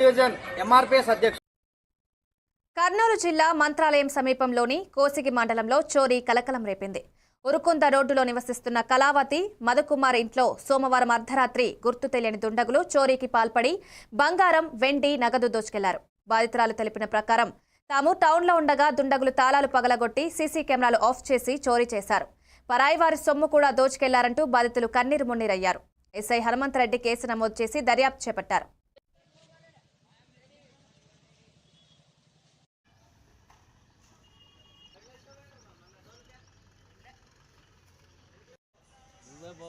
Division MRPS అధ్యక్షుడు. కర్నూలు జిల్లా మంత్రాలయం సమీపంలోని కోసిగి మండలంలో చోరీ కలకలం రేపింది. ఉరుకుంద రోడ్డులో నివసిస్తున్న కళావతి మధుకుమార్ ఇంట్లో సోమవారం అర్ధరాత్రి గుర్తు తెలియని దుండగులు చోరీకి పాల్పడి బంగారం వెండి నగదు దోచుకెళ్ళారు. బాధితురాలు తెలిపిన ప్రకారం తాము టౌన్లో ఉండగా దుండగులు తాళాలు పగలగొట్టి సీసీ కెమెరాలు ఆఫ్ చేసి చోరీ చేశారు. పరాయి వారి సొమ్ము కూడా దోచుకెళ్ళారంటూ బాధితులు కన్నీరు మున్నీరయ్యారు. ఎస్ఐ హనుమంతరెడ్డి కేసు నమోదు చేసి దర్యాప్తు చేపట్టారు.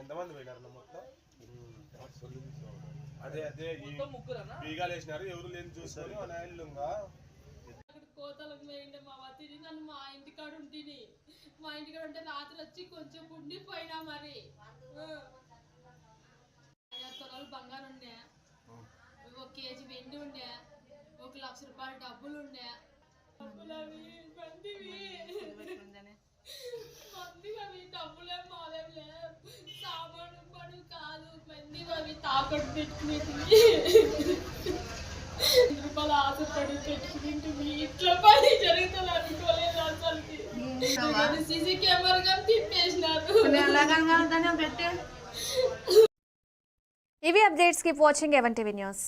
ఎంతమంది పోయినారు మొత్తం? అదే అదే బీగాలు వేసినారు ఎవరు లేని కోతలకు పోయిండే మా తిని నన్ను మా ఇంటికాడ ఉంటిని మా ఇంటికాడ ఉంటే రాత్రి వచ్చి కొంచెం ఉండిపోయినా మరి ఆ. ఐదు తులాలు బంగారం ఉండే ఒక కేజీ వెండి ఉండే ఒక లక్ష రూపాయల డబ్బులు ఉండే డబ్బులు అవి మందివి మందివి అవి డబ్బులే మాలేం లేవు సామాను పడు కాదు మందివి అవి తాకట్టు పెట్టుకునేటివి ఐదు రూపాయలు ఆశపడి పెట్టుకుంటుంది ఇట్లా పని జరుగుతుంది అనుకోలేదు అసలుకి. సీసీ కెమెరా కానీ తిప్పేసినారు ఇవి updates keep watching even TV news.